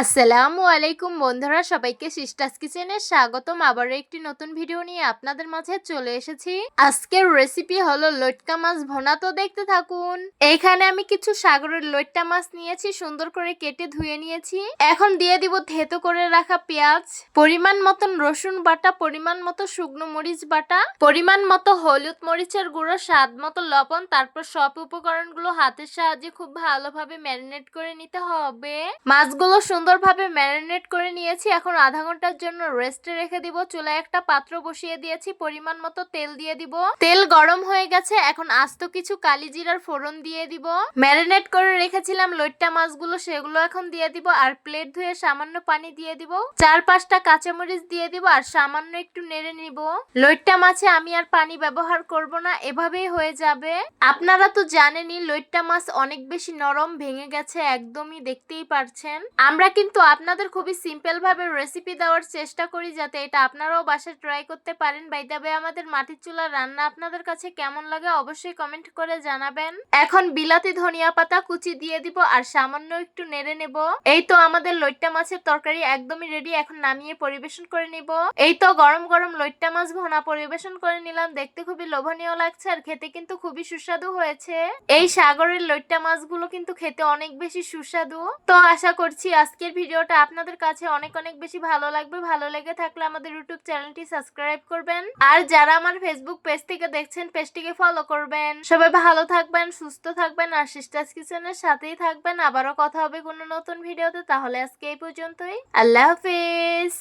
আসসালামু আলাইকুম বন্ধুরা, সবাইকে সিস্টাস কিচেনে স্বাগতম। আবার একটি নতুন ভিডিও নিয়ে আপনাদের মাঝে চলে এসেছি। আজকের রেসিপি হলো লটকা মাছ ভোনা। তো দেখতে থাকুন, এখানে আমি কিছু সাগরের লটকা মাছ নিয়েছি, সুন্দর করে কেটে ধুয়ে নিয়েছি। এখন দিয়ে দিব থেতো করে রাখা পেঁয়াজ, পরিমাণ মতন রসুন বাটা, পরিমাণ মতো শুকনো মরিচ বাটা, পরিমাণ মতো হলুদ মরিচের গুঁড়ো, স্বাদ মতো লবণ, তারপর সব উপকরণগুলো হাতের সাহায্যে খুব ভালোভাবে ম্যারিনেট করে নিতে হবে। মাছগুলো সুন্দরভাবে ম্যারিনেট করে নিয়েছি। এখন আধা ঘণ্টার জন্য রেস্টে রেখে দিব। চুলায় একটা পাত্র বসিয়ে দিয়েছি। পরিমাণ মতো তেল দিয়ে দিব। তেল গরম হয়ে গেছে। এখন আস্ত কিছু কালি জিরার ফোড়ন দিয়ে দিব। ম্যারিনেট করে রেখেছিলাম লইট্টা মাছগুলো, সেগুলো এখন দিয়ে দিব। আর প্লেট ধুয়ে সামান্য পানি দিয়ে দিব। চার পাঁচটা কাঁচামরিচ দিয়ে দিব। আর সামান্য একটু নেড়ে নিব। লইট্টা মাছে আমি আর পানি ব্যবহার করব না। এভাবেই হয়ে যাবে। আপনারা তো জানেনই, লইট্টা মাছ অনেক বেশি নরম, ভেঙে গেছে, একদমই দেখতেই পারছেন। আমরা কিন্তু আপনাদের খুবই সিম্পল ভাবে রেসিপি দেওয়ার চেষ্টা করি যাতে এটা আপনারাও বাসায় ট্রাই করতে পারেন। বাই দাবে আমাদের মাটির চুলার রান্না আপনাদের কাছে কেমন লাগে অবশ্যই কমেন্ট করে জানাবেন। এখন বিলাতি ধনিয়া পাতা কুচি দিয়ে দিব আর সামান্য একটু নেড়ে নেব। এই তো আমাদের লইট্টা মাছের তরকারি একদমই রেডি এখন নামিয়ে পরিবেশন করে নিব। এই তো গরম গরম লইট্টা মাছ ভোনা পরিবেশন করে নিলাম। দেখতে খুবই লোভনীয় লাগছে আর খেতে কিন্তু খুবই সুস্বাদু হয়েছে। এই সাগরের লইট্টা মাছগুলো কিন্তু খেতে অনেক বেশি সুস্বাদু। তো আশা করছি আজকের ভিডিওটা আপনাদের কাছে অনেক অনেক বেশি ভালো লাগবে। ভালো লেগে থাকলে আমাদের ইউটিউব চ্যানেলটি সাবস্ক্রাইব করবেন। আর যারা আমার ফেসবুক পেজ থেকে দেখছেন, পেজটিকে ফলো করবেন। সবাই ভালো থাকবেন, সুস্থ থাকবেন, আর সিস্টার্স কিচেনের সাথেই থাকবেন। আবারও কথা হবে কোনো নতুন ভিডিওতে, তাহলে আজকে এই পর্যন্তই। আল্লাহ হাফিজ।